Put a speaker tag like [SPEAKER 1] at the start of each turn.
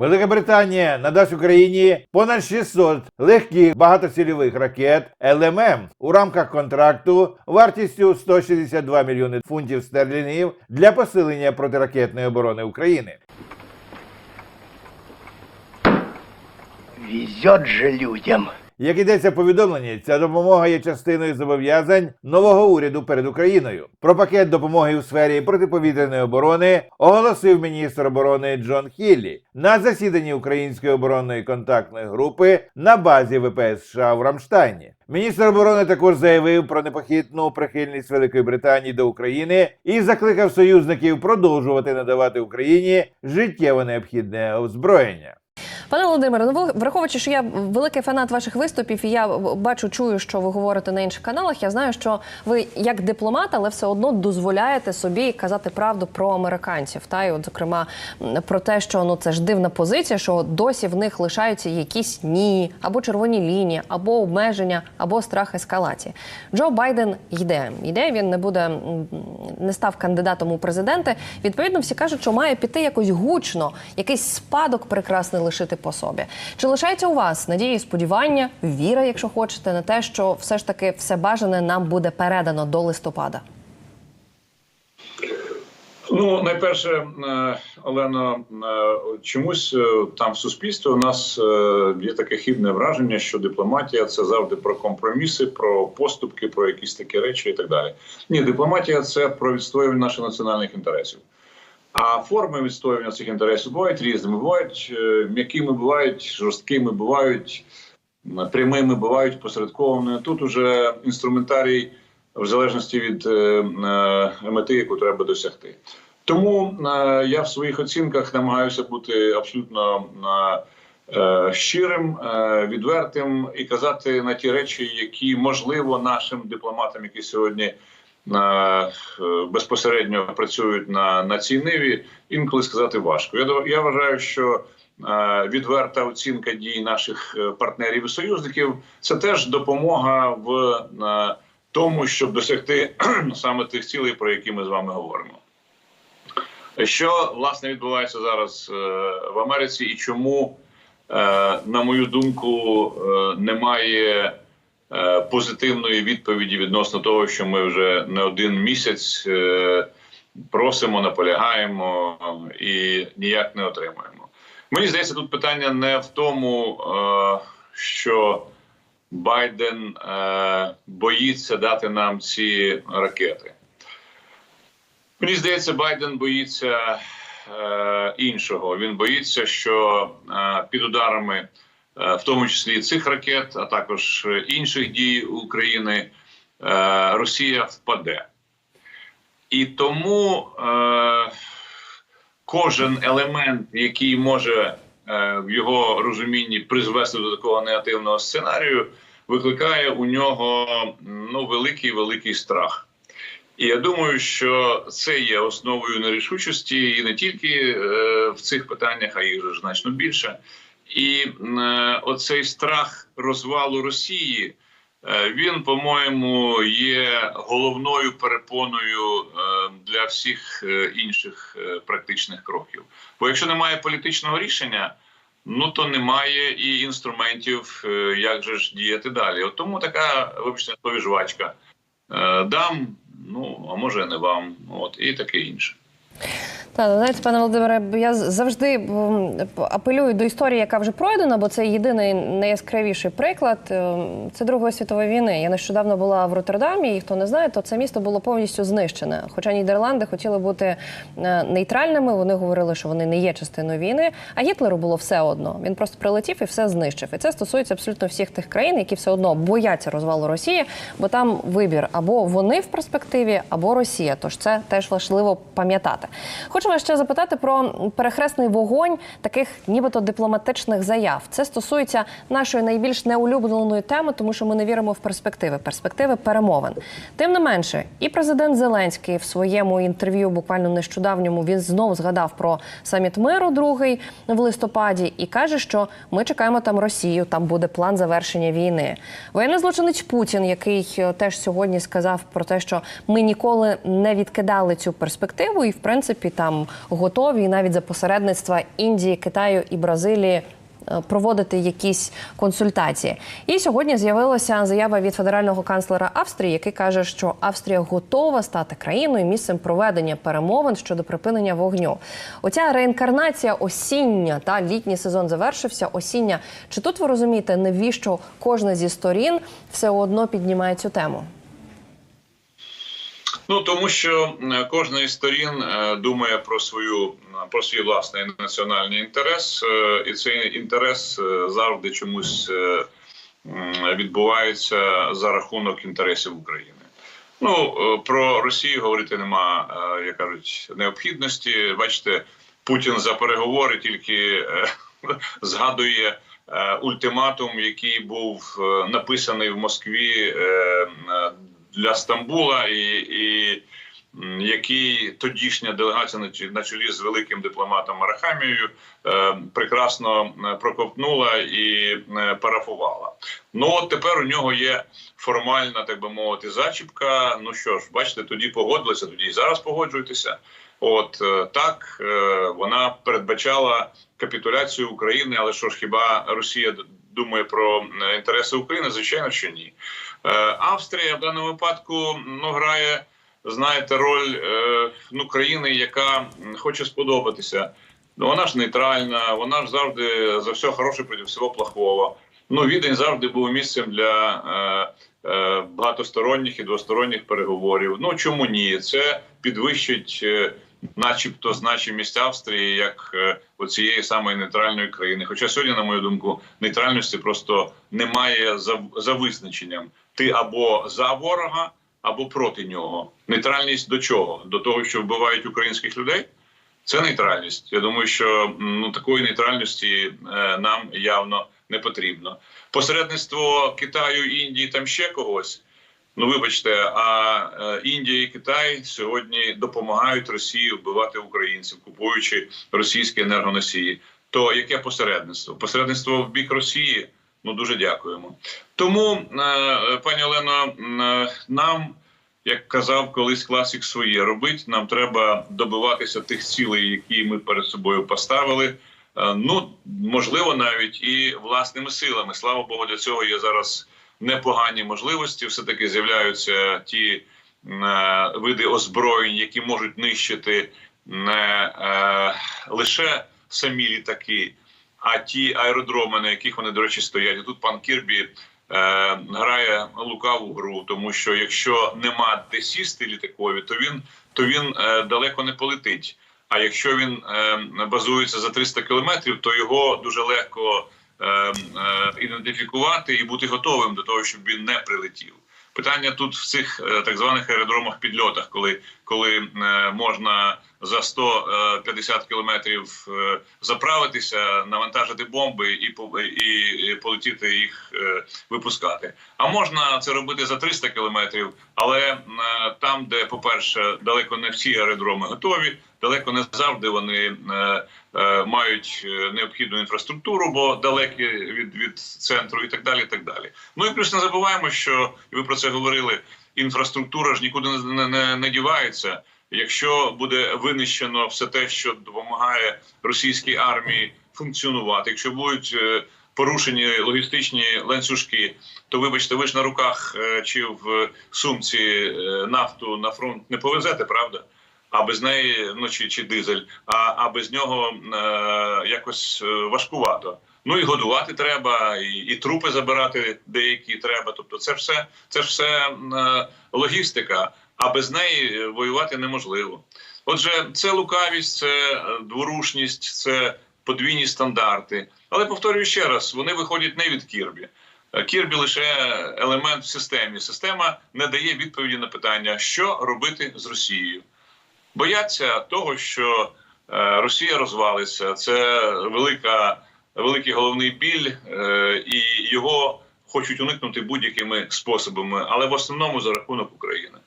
[SPEAKER 1] Велика Британія надасть Україні понад 600 легких багатоцільових ракет ЛММ у рамках контракту вартістю 162 мільйони фунтів стерлінгів для посилення протиракетної оборони України.
[SPEAKER 2] Везет же людям.
[SPEAKER 1] Як йдеться в повідомленні, ця допомога є частиною зобов'язань нового уряду перед Україною. Про пакет допомоги у сфері протиповітряної оборони оголосив міністр оборони Джон Хіллі на засіданні Української оборонної контактної групи на базі ВПС США в Рамштайні. Міністр оборони також заявив про непохитну прихильність Великої Британії до України і закликав союзників продовжувати надавати Україні життєво необхідне озброєння.
[SPEAKER 3] Пане Володимире, ну враховуючи, що я великий фанат ваших виступів, і я бачу, чую, що ви говорите на інших каналах. Я знаю, що ви як дипломат, але все одно дозволяєте собі казати правду про американців. Та і от зокрема про те, що ну це ж дивна позиція, що досі в них лишаються якісь ні, або червоні лінії, або обмеження, або страх ескалації. Джо Байден йде. Йде він не буде не став кандидатом у президенти. Відповідно, всі кажуть, що має піти якось гучно, якийсь спадок прекрасний лишити по собі. Чи лишається у вас надії, сподівання, віра, якщо хочете, на те, що все ж таки все бажане нам буде передано до листопада?
[SPEAKER 4] Ну, найперше, е, Олено, е, чомусь е, там в суспільстві у нас є таке хибне враження, що дипломатія це завжди про компроміси, про поступки, про якісь такі речі і так далі. Ні, дипломатія це про відстоювання наших національних інтересів. А форми відстоювання цих інтересів бувають різними. Бувають е, м'якими, бувають жорсткими, бувають прямими, бувають посередкованими. Тут уже інструментарій в залежності від е, е, мети, яку треба досягти. Тому я в своїх оцінках намагаюся бути абсолютно щирим, відвертим і казати на ті речі, які можливо нашим дипломатам, які сьогодні безпосередньо працюють на, на цій ниві, інколи сказати важко. Я, я вважаю, що е, відверта оцінка дій наших е, партнерів і союзників це теж допомога в е, тому, щоб досягти саме тих цілей, про які ми з вами говоримо. Що власне відбувається зараз е, в Америці, і чому, е, на мою думку, е, немає е, позитивної відповіді відносно того, що ми вже не один місяць е, просимо, наполягаємо і ніяк не отримаємо. Мені здається, тут питання не в тому, е, що Байден е, боїться дати нам ці ракети. Мені здається, Байден боїться е, іншого. Він боїться, що е, під ударами, е, в тому числі цих ракет, а також е, інших дій України, е, Росія впаде. І тому е, кожен елемент, який може е, в його розумінні призвести до такого негативного сценарію, викликає у нього ну, великий великий страх. І я думаю, що це є основою нерішучості і не тільки е, в цих питаннях, а їх же значно більше. І е, оцей страх розвалу Росії. е, Він, по-моєму, є головною перепоною е, для всіх інших практичних кроків. Бо якщо немає політичного рішення, ну то немає і інструментів, як же ж діяти далі. От тому така, вибачте, слові жвачка. Дам, ну а може не вам, от і таке інше.
[SPEAKER 3] Та знаєте, пане Володимире, я завжди апелюю до історії, яка вже пройдена, бо це єдиний найяскравіший приклад. Ем, Це Другої світової війни. Я нещодавно була в Роттердамі, і хто не знає, то це місто було повністю знищене. Хоча Нідерланди хотіли бути е, нейтральними, вони говорили, що вони не є частиною війни. А Гітлеру було все одно. Він просто прилетів і все знищив. І це стосується абсолютно всіх тих країн, які все одно бояться розвалу Росії, бо там вибір або вони в перспективі, або Росія. Тож це теж важливо пам'ятати. Хочу вас ще запитати про перехресний вогонь таких, нібито дипломатичних заяв. Це стосується нашої найбільш неулюбленої теми, тому що ми не віримо в перспективи, перспективи перемовин. Тим не менше, і президент Зеленський в своєму інтерв'ю, буквально нещодавньому, він знов згадав про саміт миру другий в листопаді і каже, що ми чекаємо там Росію, там буде план завершення війни. Воєнний злочинець Путін, який е, теж сьогодні сказав про те, що ми ніколи не відкидали цю перспективу, і в принципі там там готові, і навіть за посередництва Індії, Китаю і Бразилії. е, Проводити якісь консультації, і сьогодні з'явилася заява від федерального канцлера Австрії, який каже, що Австрія готова стати країною місцем проведення перемовин щодо припинення вогню. Оця реінкарнація осіння та літній сезон завершився. Осіння. Чи тут ви розумієте, навіщо кожна зі сторін все одно піднімає цю тему?
[SPEAKER 4] Ну тому що кожна із сторін е, думає про свою про свій власний національний інтерес, е, і цей інтерес е, завжди чомусь відбувається за рахунок інтересів України. Ну про Росію говорити нема, як кажуть, необхідності. Бачите, Путін за переговори тільки згадує ультиматум, який був написаний в Москві для Стамбула, і, і який тодішня делегація на чолі- з великим дипломатом Арахамією е, прекрасно е, проковтнула і е, парафувала. Ну от тепер у нього є формальна, так би мовити, зачіпка. Ну що ж, бачите, тоді погодилися, тоді і зараз погоджуйтеся. От е, так вона передбачала капітуляцію України, але що ж хіба Росія думає про е, інтереси України? Звичайно, що ні. Е, Австрія в даному випадку ну грає, знаєте, роль е, ну країни, яка хоче сподобатися. Ну вона ж нейтральна, вона ж завжди за все хороше проти всього плохого. Ну, відень завжди був місцем для е, е, багатосторонніх і двосторонніх переговорів. Ну чому ні? Це підвищить, е, начебто, значимість Австрії як е, оцієї самої нейтральної країни. Хоча сьогодні, на мою думку, нейтральності просто немає за, за визначенням. Ти або за ворога, або проти нього. Нейтральність до чого? До того, що вбивають українських людей. Це нейтральність. Я думаю, що ну такої нейтральності е, нам явно не потрібно. Посередництво Китаю, Індії там ще когось. Ну вибачте, а е, Індія і Китай сьогодні допомагають Росії вбивати українців, купуючи російські енергоносії. То яке посередництво? Посередництво в бік Росії. Ну дуже дякуємо. Тому, е, пані Олено, е, нам як казав колись класик своє робить. Нам треба добиватися тих цілей, які ми перед собою поставили. Ну можливо, навіть і власними силами. Слава Богу, для цього є зараз непогані можливості. Все таки з'являються ті е, види озброєнь, які можуть нищити не е, лише самі літаки, а ті аеродроми, на яких вони, до речі, стоять. І тут пан Кірбі е, грає лукаву гру, тому що якщо нема де сісти літакові, то він то він е, далеко не полетить. А якщо він е, базується за 300 кілометрів, то його дуже легко ідентифікувати і бути готовим до того, щоб він не прилетів. Питання тут в цих е, так званих аеродромах підльотах, коли, коли е, можна за 150 кілометрів е, заправитися, навантажити бомби і, по- і, полетіти їх е, випускати. А можна це робити за 300 кілометрів, але е, там, де, по-перше, далеко не всі аеродроми готові, далеко не завжди вони е, е, мають е, необхідну інфраструктуру, бо далекі від, від центру і так далі. і так далі. Ну і плюс не забуваємо, що і ви про це говорили. Інфраструктура ж нікуди не, не, не, дівається. Якщо буде винищено все те, що допомагає російській армії функціонувати, якщо будуть порушені логістичні ланцюжки, то вибачте, ви ж на руках чи в сумці нафту на фронт не повезете, правда? А без неї, ну чи, чи дизель, а, а без нього е, якось е, важкувато. Ну і годувати треба, і, і трупи забирати деякі треба. Тобто, це все, це все е, логістика, а без неї е, воювати неможливо. Отже, це лукавість, це е, дворушність, це подвійні стандарти. Але повторюю ще раз: вони виходять не від Кірбі. Кірбі лише елемент в системі. Система не дає відповіді на питання, що робити з Росією. Бояться того, що е, Росія розвалиться. Це велика, великий головний біль, е, і його хочуть уникнути будь-якими способами, але в основному за рахунок України.